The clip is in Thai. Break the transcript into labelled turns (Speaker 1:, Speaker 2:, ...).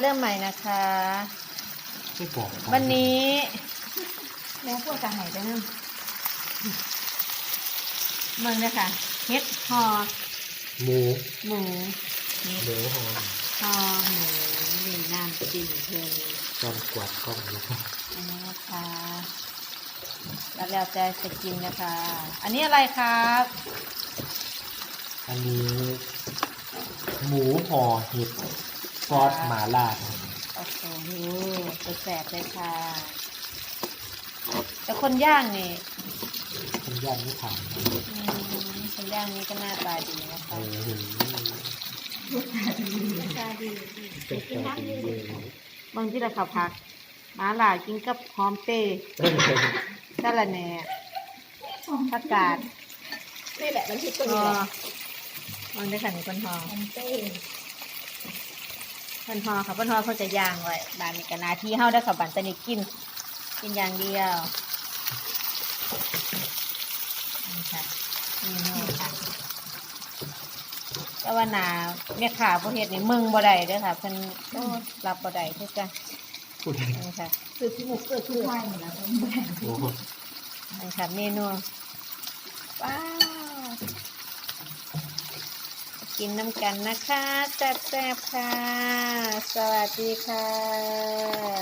Speaker 1: เริ่มใหม่นะคะ
Speaker 2: ไม่บอก
Speaker 1: วันนี้แม่พวกกระหายไปนั่งเมืองเลยค่ะเฮ็ดฮอ
Speaker 2: หมู
Speaker 1: หมูเฮ็ด
Speaker 2: หมูหอม
Speaker 1: ฮอหมูนี่น้ำจิ้มเพิ่ม
Speaker 2: จอนกวาดกล้องนะครับ
Speaker 1: อันนี้นะคะแล้วแล้วแต่จะกินนะคะ อันนี้อะไรครับ
Speaker 2: อันนี้ หมูห่อเห็ด ซอสหมาล่าครับ
Speaker 1: โอ้โหตัวแสบเลยค่ะ แต่คนย่างนี่
Speaker 2: คุณย่างไม่ผ่าน
Speaker 1: อืมคนย่างนี่ก็หน้าตาดีนะ
Speaker 2: เอ
Speaker 1: คะ
Speaker 2: อเห็น
Speaker 1: ตาดี
Speaker 2: เป็นแค่ดีเลย
Speaker 1: บางที่เราขับผักหมาหลากินกับหอมเป้สะระแหน่ผักกาด
Speaker 3: นี่แหละมันคือตัว
Speaker 1: พ
Speaker 3: นี้
Speaker 1: อ
Speaker 3: แหละ
Speaker 1: มันได้ขันคนหอ
Speaker 3: มันเต้
Speaker 1: คนหอค่ะคนหอเขาจะย่างไว้บานนี้ก็หนาที่เฮาได้ขับบันตะนิกิน กินอย่างเดียวนี่ค่ะนี่เนาะค่ะแต่ว่าหนาแม่ขาพวกเฮ็ดนี่มึงบ่ได้เด้อค่ะเพิ่นโอ้รับบ่ได้คือกัน
Speaker 2: พูดได้
Speaker 1: นี่ค่ะ
Speaker 3: คือที่หมูเกิดขึ้นได้เหมือนแล้วมันแบ่ง
Speaker 2: โอ้โห
Speaker 1: นี่ค่ะเมนูว้าว กินน้ำกันนะคะแซ่บๆค่ะ สวัสดีค่ะ